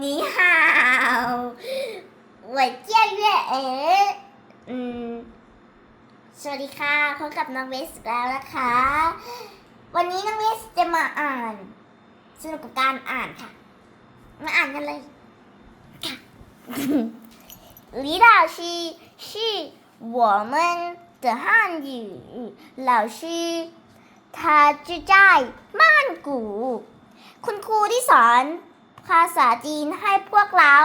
你好，我叫月เอ๋อืม สวัสดีค่ะพบกับน้องเวสแล้วนะคะ วันนี้น้องเวสจะมาอ่าน สนุกกับการอ่านค่ะ มาอ่านกันเลยค่ะ 李老师是我们的汉语老师，他住在曼谷 คุณครูที่สอน ภาษาจีนให้พวกเรา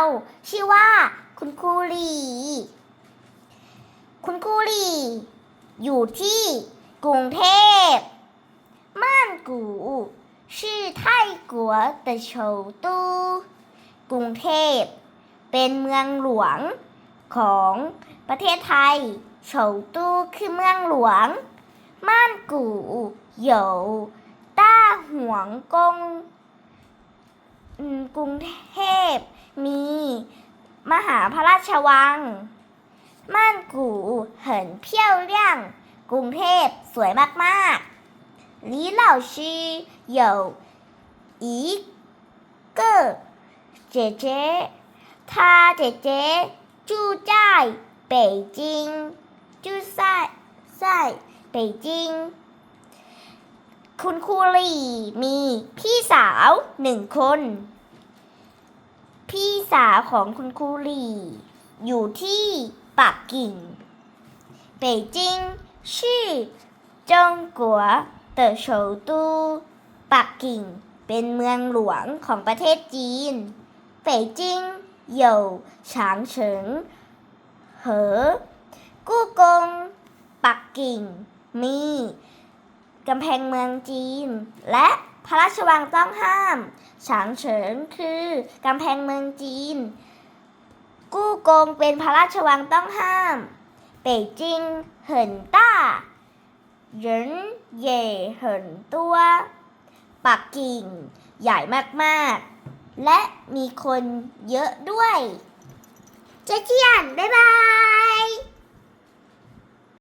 ชื่อว่า คุณครูหลี่ คุณครูหลี่ อยู่ที่กรุงเทพม่านกูชื่อไทกัวแต่โฉตูกรุงเทพ เป็นเมืองหลวงของประเทศไทยโฉตู้คือเมืองหลวง ม่านกู่เหยวต้าห กรุงเทพมีมหาพระราชวัง ม่านกู很漂亮กรุงเทพสวยมากๆ李老师有一个姐姐她姐姐住在北京住在在北京 คุณครูหลีมีพี่สาวหนึ่งคน พี่สาวของคุณครูหลี อยู่ที่ปักกิ่ง北京是中国的首都ปักกิ่งเป็นเมืองหลวงของประเทศจีน北京有长城和故宫ปักกิ่งมี กำแพงเมืองจีน และพระราชวังต้องห้ามฉางเฉิงคือกำแพงเมืองจีน กู้กงเป็นพระราชวังต้องห้าม เป่ยจิงเหินต้าเหรินเย่เหินตัวปักกิ่ง ใหญ่มากๆ และมีคนเยอะด้วย เจ๊เจียน บ๊ายบาย